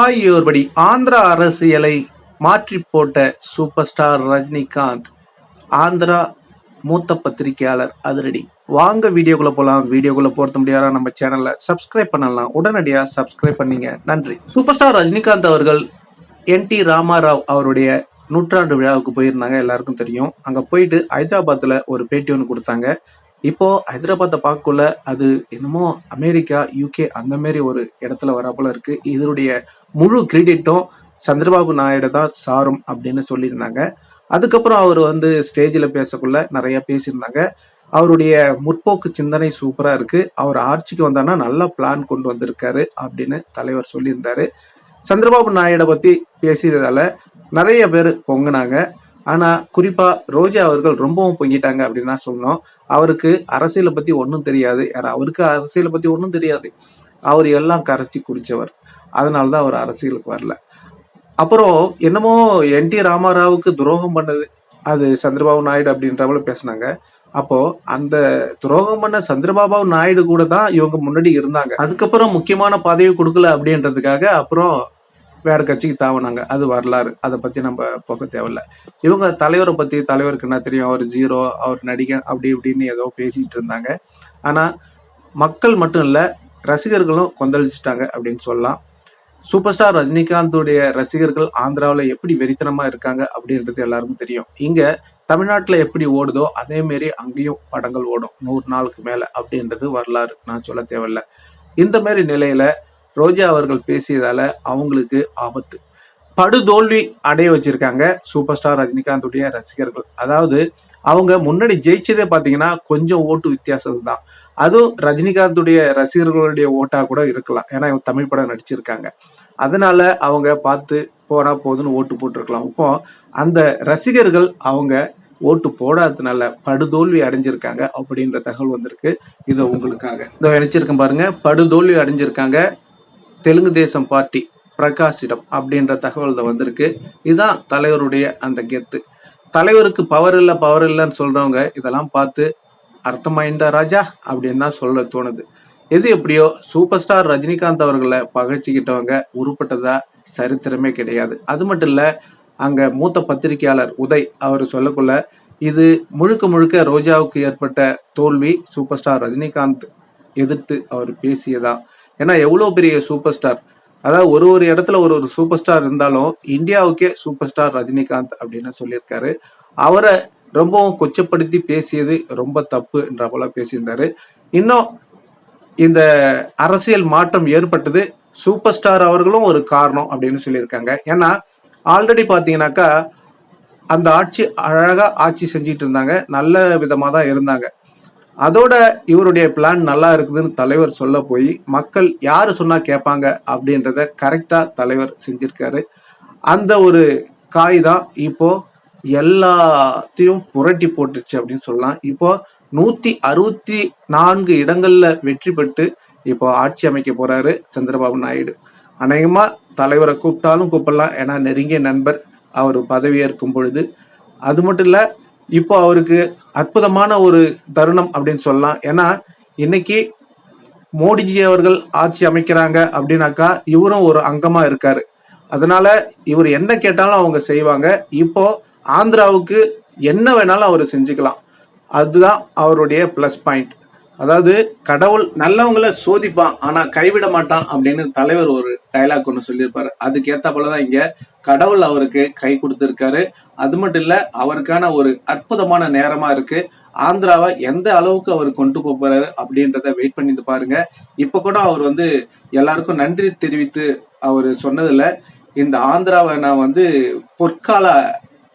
ஆகியோர்படி ஆந்திரா அரசியலை மாற்றி போட்ட சூப்பர் ஸ்டார் ரஜினிகாந்த் ஆந்திரா மூத்த பத்திரிகையாளர் அதிரடி. வாங்க வீடியோக்குள்ள போகலாம் வீடியோக்குள்ள போறது முடியாத? நம்ம சேனல்ல சப்ஸ்கிரைப் பண்ணலாம். உடனடியாக சப்ஸ்கிரைப் பண்ணீங்க. நன்றி. சூப்பர் ஸ்டார் ரஜினிகாந்த் அவர்கள் என் டி ராமாராவ் அவருடைய நூற்றாண்டு விழாவுக்கு போயிருந்தாங்க. எல்லாருக்கும் தெரியும். அங்கே போயிட்டு ஹைதராபாத்தில் ஒரு பேட்டி ஒன்று கொடுத்தாங்க. இப்போ ஹைதராபாத்தை பார்க்கக்குள்ள அது என்னமோ அமெரிக்கா யூகே அந்த மாதிரி ஒரு இடத்துல வராப்போல இருக்கு. இதனுடைய முழு கிரெடிட்டும் சந்திரபாபு நாயுடு தான் சாரும் அப்படின்னு சொல்லியிருந்தாங்க. அதுக்கப்புறம் அவர் வந்து ஸ்டேஜில் பேசக்குள்ள நிறைய பேசியிருந்தாங்க. அவருடைய முற்போக்கு சிந்தனை சூப்பராக இருக்கு. அவர் ஆட்சிக்கு வந்தான்னா நல்ல பிளான் கொண்டு வந்திருக்காரு அப்படின்னு தலைவர் சொல்லியிருந்தாரு. சந்திரபாபு நாயுடை பத்தி பேசியதால நிறைய பேர் பொங்குனாங்க. ஆனா குறிப்பா ரோஜா அவர்கள் ரொம்பவும் பொங்கிட்டாங்க அப்படின்னு தான் சொன்னோம் அவருக்கு அரசியலை பத்தி ஒன்றும் தெரியாது. அவருக்கு அரசியலை பத்தி ஒன்றும் தெரியாது. அவர் எல்லாம் கரைச்சி குடிச்சவர். அதனால்தான் அவர் அரசியலுக்கு வரல. அப்புறம் என்னமோ என் டி ராமாராவுக்கு துரோகம் பண்ணது. அது சந்திரபாபு நாயுடு அப்படின்றவள பேசுனாங்க. அப்போ அந்த துரோகம் பண்ண சந்திரபாபு நாயுடு கூட தான் இவங்க முன்னாடி இருந்தாங்க. அதுக்கப்புறம் முக்கியமான பதவி கொடுக்கல அப்படின்றதுக்காக அப்புறம் வேற கட்சிக்கு தாவினாங்க. அது வரலாறு. அதை பத்தி நம்ம போக தேவையில்ல. இவங்க தலைவரை பத்தி தலைவருக்கு என்ன தெரியும்? அவர் ஜீரோ அவர் நடிகன் அப்படி இப்படின்னு ஏதோ பேசிட்டு இருந்தாங்க. ஆனா மக்கள் மட்டும் இல்ல ரசிகர்களும் கொந்தளிச்சிட்டாங்க அப்படின்னு சொல்லலாம். சூப்பர் ஸ்டார் ரஜினிகாந்துடைய ரசிகர்கள் ஆந்திராவில் எப்படி வெறித்தனமா இருக்காங்க அப்படின்றது எல்லாருக்கும் தெரியும். இங்க தமிழ்நாட்டில் எப்படி ஓடுதோ அதே மாரி அங்கேயும் படங்கள் ஓடும். நூறு நாளுக்கு மேல அப்படின்றது வரலாறு. நான் சொல்ல தேவையில்ல. இந்த மாதிரி நிலையில ரோஜா அவர்கள் பேசியதால அவங்களுக்கு ஆபத்து. படுதோல்வி அடைய வச்சிருக்காங்க சூப்பர் ஸ்டார் ரஜினிகாந்துடைய ரசிகர்கள். அதாவது அவங்க முன்னாடி ஜெயிச்சதே பாத்தீங்கன்னா கொஞ்சம் ஓட்டு வித்தியாசம் தான். அதுவும் ரஜினிகாந்துடைய ரசிகர்களுடைய ஓட்டா கூட இருக்கலாம். ஏன்னா இவங்க தமிழ் படம் நடிச்சிருக்காங்க. அதனால அவங்க பார்த்து போனா போதுன்னு ஓட்டு போட்டிருக்கலாம். இப்போ அந்த ரசிகர்கள் அவங்க ஓட்டு போடாததுனால படுதோல்வி அடைஞ்சிருக்காங்க அப்படின்ற தகவல் வந்திருக்கு. இதை உங்களுக்காக. இதை நினைச்சிருக்கேன் பாருங்க. படுதோல்வி அடைஞ்சிருக்காங்க. தெலுங்கு தேசம் பார்ட்டி பிரகாஷிடம் அப்படின்ற தகவல் தான் வந்திருக்கு. இதுதான் தலைவருடைய அந்த கெத்து. தலைவருக்கு பவர் இல்லை பவர் இல்லைன்னு சொல்றவங்க இதெல்லாம் பார்த்து அர்த்தமாயிருந்தா ராஜா அப்படின்னு தான் சொல்ல தோணுது. எது எப்படியோ சூப்பர் ஸ்டார் ரஜினிகாந்த் அவர்களை பகைச்சிக்கிட்டவங்க உருப்பட்டதா சரித்திரமே கிடையாது. அது மட்டும் இல்ல அங்க மூத்த பத்திரிகையாளர் உதய் அவர் சொல்லக்குள்ள இது முழுக்க முழுக்க ரோஜாவுக்கு ஏற்பட்ட தோல்வி சூப்பர் ஸ்டார் ரஜினிகாந்த் எதிர்த்து அவர் பேசியதான் ஏன்னா எவ்வளோ பெரிய சூப்பர் ஸ்டார்? அதாவது ஒரு ஒரு இடத்துல ஒரு ஒரு சூப்பர் ஸ்டார் இருந்தாலும் இந்தியாவுக்கே சூப்பர் ஸ்டார் ரஜினிகாந்த் அப்படின்னு சொல்லியிருக்காரு. அவரை ரொம்பவும் கொச்சப்படுத்தி பேசியது ரொம்ப தப்புன்ற போல பேசியிருந்தாரு. இன்னும் இந்த அரசியல் மாற்றம் ஏற்பட்டது சூப்பர் ஸ்டார் அவர்களும் ஒரு காரணம் அப்படின்னு சொல்லியிருக்காங்க. ஏன்னா ஆல்ரெடி பாத்தீங்கன்னாக்கா அந்த ஆட்சி அழகா ஆட்சி செஞ்சிட்டு இருந்தாங்க. நல்ல விதமா தான் இருந்தாங்க. அதோட இவருடைய பிளான் நல்லா இருக்குதுன்னு தலைவர் சொல்ல போய் மக்கள் யார் சொன்னா கேட்பாங்க அப்படின்றத கரெக்டாக தலைவர் செஞ்சிருக்காரு. அந்த ஒரு காய் தான் இப்போ எல்லாத்தையும் புரட்டி போட்டுச்சு அப்படின்னு சொல்லலாம். இப்போ நூத்தி அறுபத்தி நான்கு இடங்கள்ல வெற்றி பெற்று இப்போ ஆட்சி அமைக்க போறாரு சந்திரபாபு நாயுடு. அநேகமா தலைவரை கூப்பிட்டாலும் கூப்பிடலாம். ஏன்னா நெருங்கிய நண்பர் அவர் பதவியேற்கும் பொழுது. அது மட்டும் இல்லை இப்போ அவருக்கு அற்புதமான ஒரு தருணம் அப்படின்னு சொல்லலாம். ஏன்னா இன்னைக்கு மோடிஜி அவர்கள் ஆட்சி அமைக்கிறாங்க அப்படின்னாக்கா இவரும் ஒரு அங்கமா இருக்காரு. அதனால இவர் என்ன கேட்டாலும் அவங்க செய்வாங்க. இப்போ ஆந்திராவுக்கு என்ன வேணாலும் அவர் செஞ்சுக்கலாம். அதுதான் அவருடைய ப்ளஸ் பாயிண்ட் அதாவது கடவுள் நல்லவங்கள சோதிப்பான் ஆனா கைவிட மாட்டான் அப்படின்னு தலைவர் ஒரு டைலாக் ஒன்று சொல்லியிருப்பாரு. அதுக்கு ஏத்தாப்புலதான் இங்க கடவுள் அவருக்கு கை கொடுத்திருக்காரு. அது மட்டும் இல்ல அவருக்கான ஒரு அற்புதமான நேரமா இருக்கு. ஆந்திராவை எந்த அளவுக்கு அவர் கொண்டு போறாரு அப்படின்றத வெயிட் பண்ணி பாருங்க. இப்ப கூட அவர் வந்து எல்லாருக்கும் நன்றி தெரிவித்து அவர் சொன்னதுல இந்த ஆந்திராவை நான் வந்து பொற்கால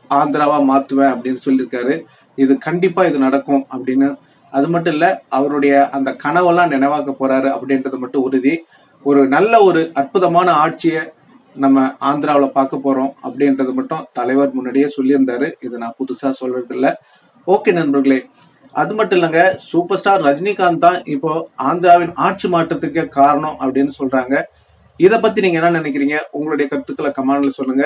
ஆந்திராவா மாத்துவேன் அப்படின்னு சொல்லியிருக்காரு. இது கண்டிப்பா இது நடக்கும் அப்படின்னு அது மட்டும் இல்ல அவருடைய அந்த கனவெல்லாம் நினைவாக்க போறாரு அப்படின்றது மட்டும் உறுதி. ஒரு நல்ல ஒரு அற்புதமான ஆட்சியை நம்ம ஆந்திராவில் பார்க்க போறோம் அப்படின்றது மட்டும் தலைவர் முன்னாடியே சொல்லியிருந்தாரு. இதை நான் புதுசா சொல்றது இல்ல ஓகே நண்பர்களே அது மட்டும் இல்லைங்க சூப்பர் ஸ்டார் ரஜினிகாந்த் தான் இப்போ ஆந்திராவின் ஆட்சி மாற்றத்துக்கு காரணம் அப்படின்னு சொல்றாங்க. இதை பத்தி நீங்க என்ன நினைக்கிறீங்க? உங்களுடைய கருத்துக்களை கமாண்ட்ல சொல்லுங்க.